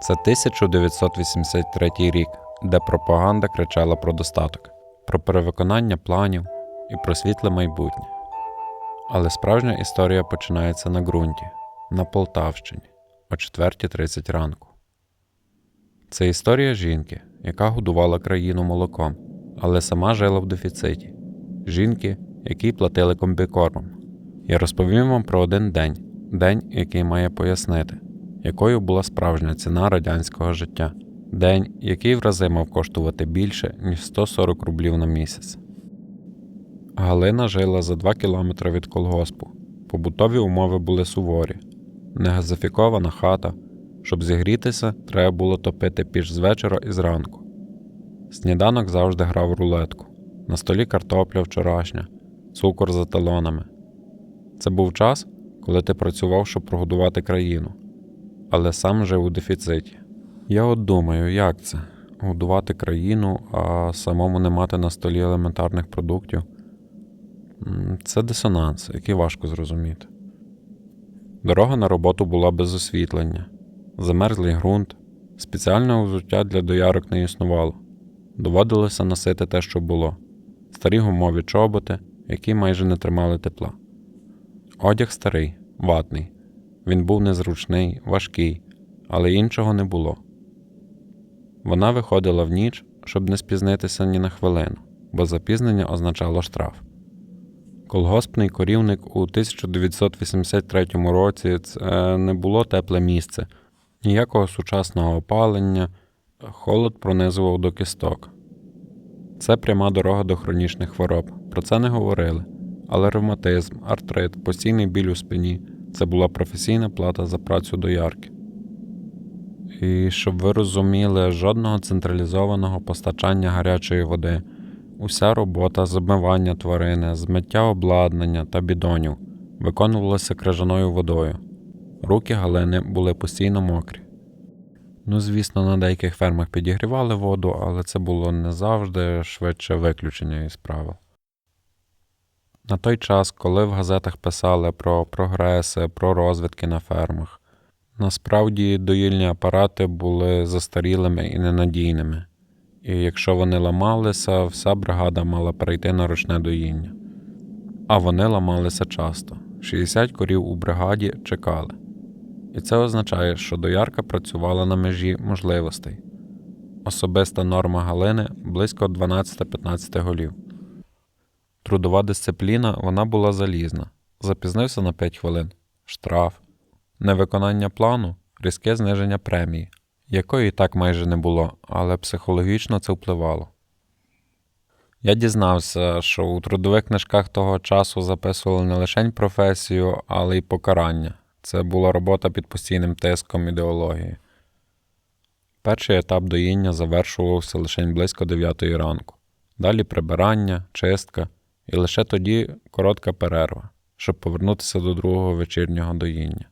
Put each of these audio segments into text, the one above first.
Це 1983 рік, де пропаганда кричала про достаток, про перевиконання планів і про світле майбутнє. Але справжня історія починається на ґрунті, на Полтавщині, о 4.30 ранку. Це історія жінки, яка годувала країну молоком, але сама жила в дефіциті. Жінки, якій платили комбікормом. Я розповім вам про один день, день, який має пояснити, якою була справжня ціна радянського життя. День, який в рази мав коштувати більше, ніж 140 рублів на місяць. Галина жила за 2 кілометри від колгоспу. Побутові умови були суворі. Негазифікована хата. Щоб зігрітися, треба було топити піч з вечора і зранку. Сніданок завжди грав рулетку. На столі картопля вчорашня, цукор за талонами. Це був час, коли ти працював, щоб прогодувати країну, але сам жив у дефіциті. Я от думаю, як це годувати країну, а самому не мати на столі елементарних продуктів. Це дисонанс, який важко зрозуміти. Дорога на роботу була без освітлення, замерзлий ґрунт, спеціального взуття для доярок не існувало. Доводилося носити те, що було: старі гумові чоботи, які майже не тримали тепла. Одяг старий, ватний. Він був незручний, важкий, але іншого не було. Вона виходила в ніч, щоб не спізнитися ні на хвилину, бо запізнення означало штраф. Колгоспний корівник у 1983 році це не було тепле місце, ніякого сучасного опалення, холод пронизував до кісток. Це пряма дорога до хронічних хвороб. Про це не говорили. Але ревматизм, артрит, постійний біль у спині це була професійна плата за працю доярки. І щоб ви розуміли, жодного централізованого постачання гарячої води, уся робота з обмивання тварини, змиття обладнання та бідонів виконувалася крижаною водою. Руки Галини були постійно мокрі. Ну, звісно, на деяких фермах підігрівали воду, але це було не завжди швидше виключення із правил. На той час, коли в газетах писали про прогреси, про розвитки на фермах, насправді доїльні апарати були застарілими і ненадійними, і якщо вони ламалися, вся бригада мала перейти на ручне доїння. А вони ламалися часто. 60 корів у бригаді чекали. І це означає, що доярка працювала на межі можливостей. Особиста норма Галини близько 12-15 голів. Трудова дисципліна вона була залізна. Запізнився на 5 хвилин штраф, невиконання плану, різке зниження премії, якої і так майже не було, але психологічно це впливало. Я дізнався, що у трудових книжках того часу записували не лише професію, але й покарання. Це була робота під постійним тиском ідеології. Перший етап доїння завершувався лише близько 9 ранку. Далі прибирання, чистка і лише тоді коротка перерва, щоб повернутися до другого вечірнього доїння.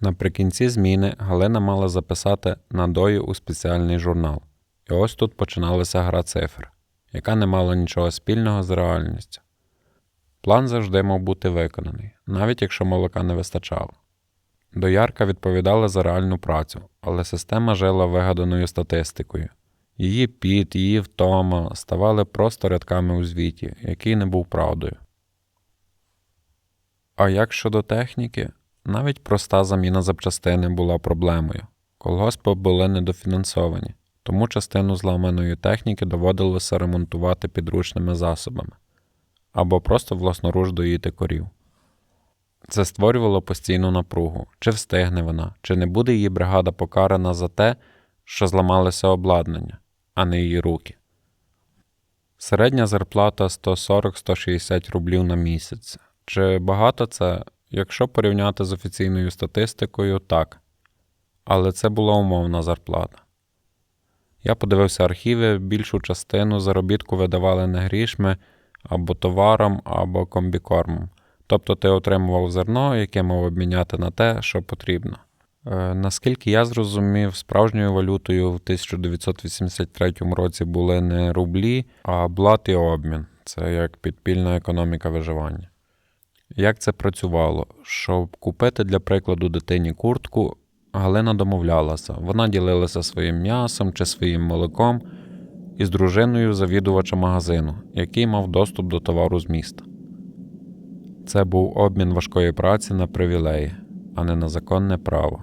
Наприкінці зміни Галина мала записати надої у спеціальний журнал, і ось тут починалася гра цифр, яка не мала нічого спільного з реальністю. План завжди мав бути виконаний, навіть якщо молока не вистачало. Доярка відповідала за реальну працю, але система жила вигаданою статистикою. Її піт, її втома ставали просто рядками у звіті, який не був правдою. А як щодо техніки, навіть проста заміна запчастини була проблемою. Колгоспи були недофінансовані, тому частину зламаної техніки доводилося ремонтувати підручними засобами або просто власноруч доїти корів. Це створювало постійну напругу, чи встигне вона, чи не буде її бригада покарана за те, що зламалося обладнання, а не її руки. Середня зарплата 140-160 рублів на місяць. Чи багато це, якщо порівняти з офіційною статистикою, так. Але це була умовна зарплата. Я подивився архіви, більшу частину заробітку видавали не грішми або товаром, або комбікормом. Тобто ти отримував зерно, яке мав обміняти на те, що потрібно. Е, наскільки я зрозумів, справжньою валютою в 1983 році були не рублі, а блат і обмін. Це як підпільна економіка виживання. Як це працювало? Щоб купити, для прикладу, дитині куртку, Галина домовлялася, вона ділилася своїм м'ясом чи своїм молоком із дружиною завідувача магазину, який мав доступ до товару з міста. Це був обмін важкої праці на привілеї, а не на законне право.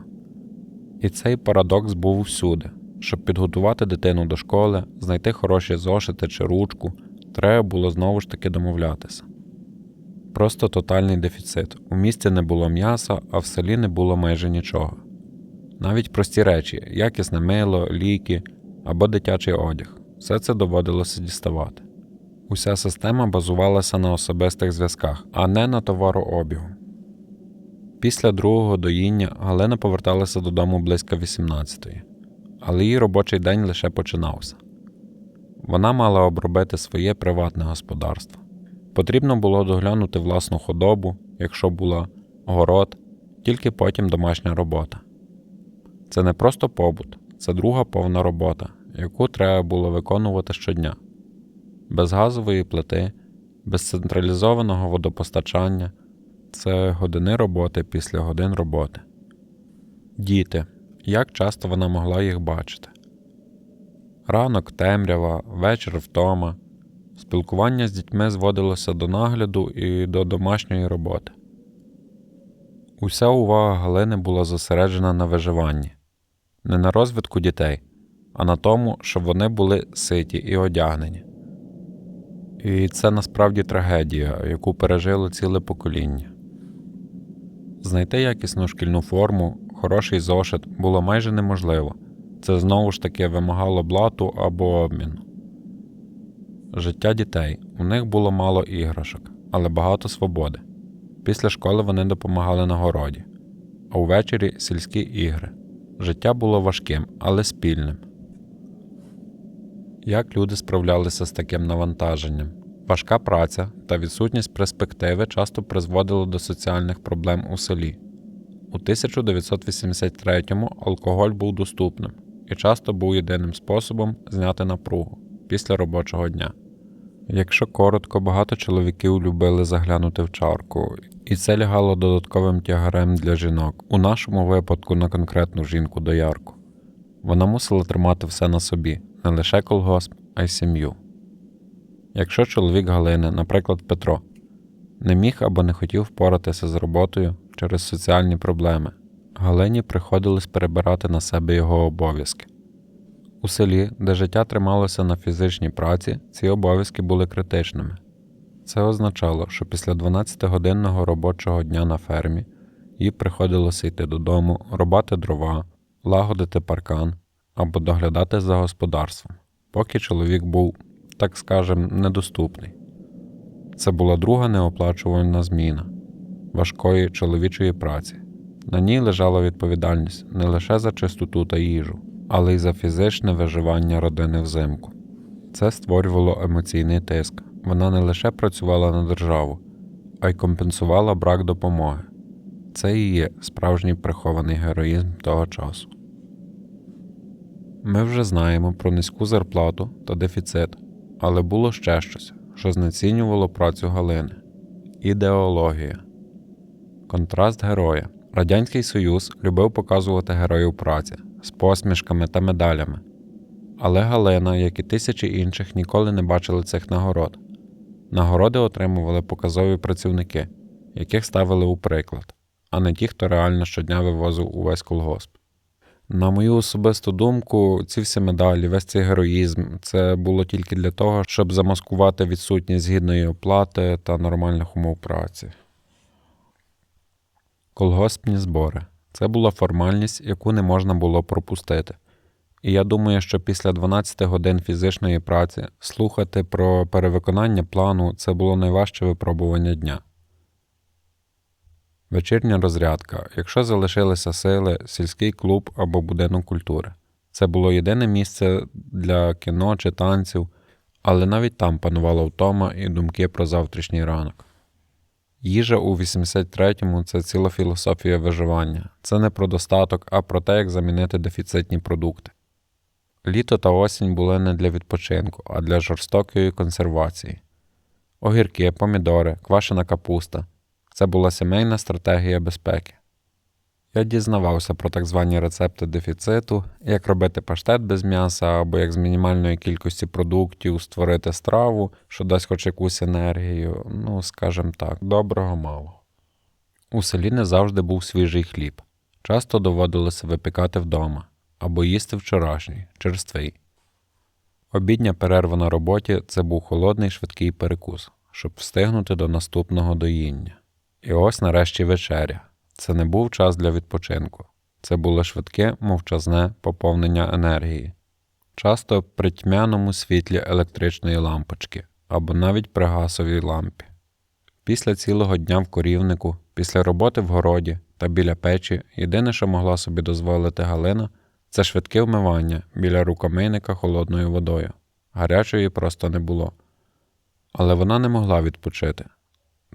І цей парадокс був всюди. Щоб підготувати дитину до школи, знайти хороші зошити чи ручку, треба було знову ж таки домовлятися. Просто тотальний дефіцит. У місті не було м'яса, а в селі не було майже нічого. Навіть прості речі, якісне мило, ліки або дитячий одяг, все це доводилося діставати. Уся система базувалася на особистих зв'язках, а не на товарообігу. Після другого доїння Галина поверталася додому близько 18-ї, але її робочий день лише починався. Вона мала обробити своє приватне господарство. Потрібно було доглянути власну худобу, якщо була город, тільки потім домашня робота. Це не просто побут, це друга повна робота, яку треба було виконувати щодня. Без газової плити, без централізованого водопостачання це години роботи після годин роботи. Діти. Як часто вона могла їх бачити? Ранок темрява, вечір втома. Спілкування з дітьми зводилося до нагляду і до домашньої роботи. Уся увага Галини була зосереджена на виживанні, не на розвитку дітей, а на тому, щоб вони були ситі і одягнені. І це насправді трагедія, яку пережило ціле покоління. Знайти якісну шкільну форму, хороший зошит було майже неможливо. Це знову ж таки вимагало блату або обміну. Життя дітей у них було мало іграшок, але багато свободи. Після школи вони допомагали на городі, а увечері сільські ігри. Життя було важким, але спільним. Як люди справлялися з таким навантаженням? Важка праця та відсутність перспективи часто призводили до соціальних проблем у селі. У 1983-му алкоголь був доступним і часто був єдиним способом зняти напругу після робочого дня. Якщо коротко, багато чоловіків любили заглянути в чарку, і це лягало додатковим тягарем для жінок, у нашому випадку на конкретну жінку доярку. Вона мусила тримати все на собі, не лише колгосп, а й сім'ю. Якщо чоловік Галини, наприклад, Петро, не міг або не хотів впоратися з роботою через соціальні проблеми, Галині приходилось перебирати на себе його обов'язки. У селі, де життя трималося на фізичній праці, ці обов'язки були критичними. Це означало, що після 12-годинного робочого дня на фермі їй приходилося йти додому, рубати дрова, лагодити паркан або доглядати за господарством, поки чоловік був, так скажем, недоступний. Це була друга неоплачувальна зміна важкої чоловічої праці. На ній лежала відповідальність не лише за чистоту та їжу, але й за фізичне виживання родини взимку. Це створювало емоційний тиск. Вона не лише працювала на державу, а й компенсувала брак допомоги. Це і є справжній прихований героїзм того часу. Ми вже знаємо про низьку зарплату та дефіцит, але було ще щось, що знецінювало працю Галини ідеологія. Контраст героя. Радянський Союз любив показувати героїв праці з посмішками та медалями. Але Галина, як і тисячі інших, ніколи не бачили цих нагород. Нагороди отримували показові працівники, яких ставили у приклад, а не ті, хто реально щодня вивозив увесь колгосп. На мою особисту думку, ці всі медалі, весь цей героїзм це було тільки для того, щоб замаскувати відсутність гідної оплати та нормальних умов праці. Колгоспні збори це була формальність, яку не можна було пропустити. І я думаю, що після 12 годин фізичної праці слухати про перевиконання плану це було найважче випробування дня. Вечірня розрядка, якщо залишилися сили, сільський клуб або будинок культури. Це було єдине місце для кіно чи танців, але навіть там панувала втома і думки про завтрашній ранок. Їжа у 83-му це ціла філософія виживання. Це не про достаток, а про те, як замінити дефіцитні продукти. Літо та осінь були не для відпочинку, а для жорстокої консервації. Огірки, помідори, квашена капуста це була сімейна стратегія безпеки. Я дізнавався про так звані рецепти дефіциту, як робити паштет без м'яса або як з мінімальної кількості продуктів створити страву, що дасть хоч якусь енергію. Ну, скажімо так, доброго мало. У селі не завжди був свіжий хліб. Часто доводилося випікати вдома або їсти вчорашній, черствий. Обідня перерва на роботі це був холодний швидкий перекус, щоб встигнути до наступного доїння. І ось нарешті вечеря. Це не був час для відпочинку. Це було швидке, мовчазне поповнення енергії. Часто при тьмяному світлі електричної лампочки або навіть при гасовій лампі. Після цілого дня в корівнику, після роботи в городі та біля печі, єдине, що могла собі дозволити Галина, це швидке вмивання біля рукомийника холодною водою. Гарячої просто не було. Але вона не могла відпочити,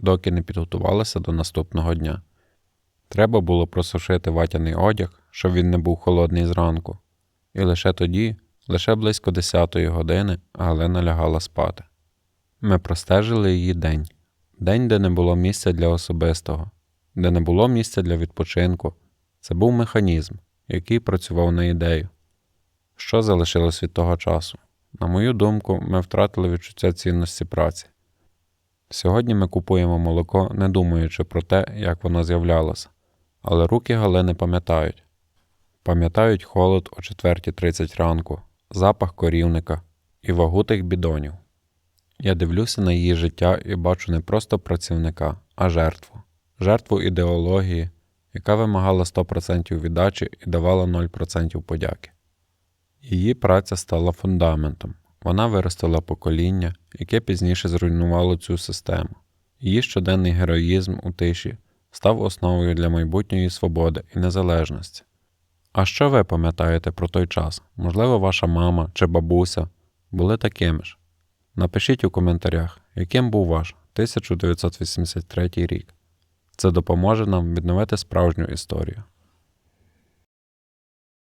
доки не підготувалася до наступного дня. Треба було просушити ватяний одяг, щоб він не був холодний зранку. І лише тоді, лише близько 10-ї години, Галина лягала спати. Ми простежили її день день, де не було місця для особистого, де не було місця для відпочинку. Це був механізм, який працював на ідею. Що залишилось від того часу? На мою думку, ми втратили відчуття цінності праці. Сьогодні ми купуємо молоко, не думаючи про те, як воно з'являлося, але руки Галини пам'ятають. Пам'ятають холод о 4.30 ранку, запах корівника і вагу тих бідонів. Я дивлюся на її життя і бачу не просто працівника, а жертву, жертву ідеології, яка вимагала 100% віддачі і давала 0% подяки. Її праця стала фундаментом. Вона виростила покоління, яке пізніше зруйнувало цю систему. Її щоденний героїзм у тиші став основою для майбутньої свободи і незалежності. А що ви пам'ятаєте про той час? Можливо, ваша мама чи бабуся були такими ж? Напишіть у коментарях, яким був ваш 1983 рік. Це допоможе нам відновити справжню історію.